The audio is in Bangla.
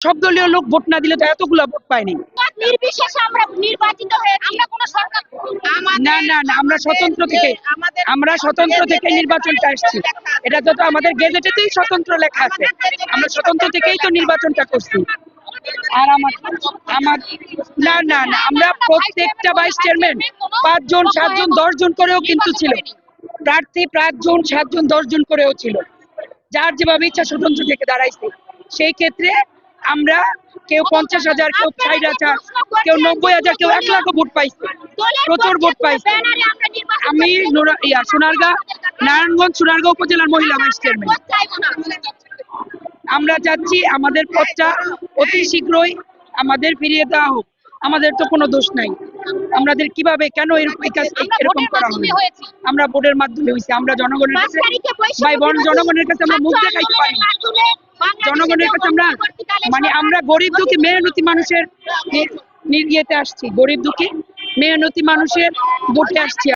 সব দলীয় লোক ভোট না দিলে তো এতগুলা ভোট পায়নি। নির্বিশেষে আমরা নির্বাচিত হয়ে আমরা কোনো সরকার না না না আমরা স্বতন্ত্র থেকে আমরা স্বতন্ত্র থেকে নির্বাচনটা আসছি। এটা তো তো আমাদের গেজেটেতেই স্বতন্ত্র লেখা আছে। আমরা স্বতন্ত্র থেকেই তো নির্বাচনটা করছি। আর আমার আমার না না না আমরা প্রত্যেকটা ভাইস চেয়ারম্যান পাঁচজন সাতজন দশজন করেও কিন্তু ছিল। প্রার্থী পাঁচজন সাতজন দশজন করেও ছিল। যার যেভাবে ইচ্ছা স্বতন্ত্র থেকে দাঁড়াইছে। সেই ক্ষেত্রে আমরা কেউ পঞ্চাশ হাজার কেউ ষাট হাজার কেউ নব্বই হাজার কেউ এক লাখও ভোট পাইছে। প্রচুর ভোট পাইছে। আমি ইয়া সোনারগাঁ নারায়ণগঞ্জ সোনারগাঁও উপজেলার মহিলা ভাইস চেয়ারম্যান। আমরা চাচ্ছি আমাদের পদটা অতি শীঘ্রই আমাদের ফিরিয়ে দেওয়া হোক। আমাদের তো কোনো দোষ নাই। আমাদের কীভাবে কেন এরকম করা হবে আমরা ভোটের মাধ্যমে হয়েছে। আমরা জনগণের কাছে ভাই বোন জনগণের কাছে আমরা মুখ দেখাইতে পারি। জনগণের কাছে আমরা মানে আমরা গরিব দুঃখী মেহনতি মানুষের ইয়েতে আসছি গরিব দুঃখী মেহনতি মানুষের ভোটে আসছি।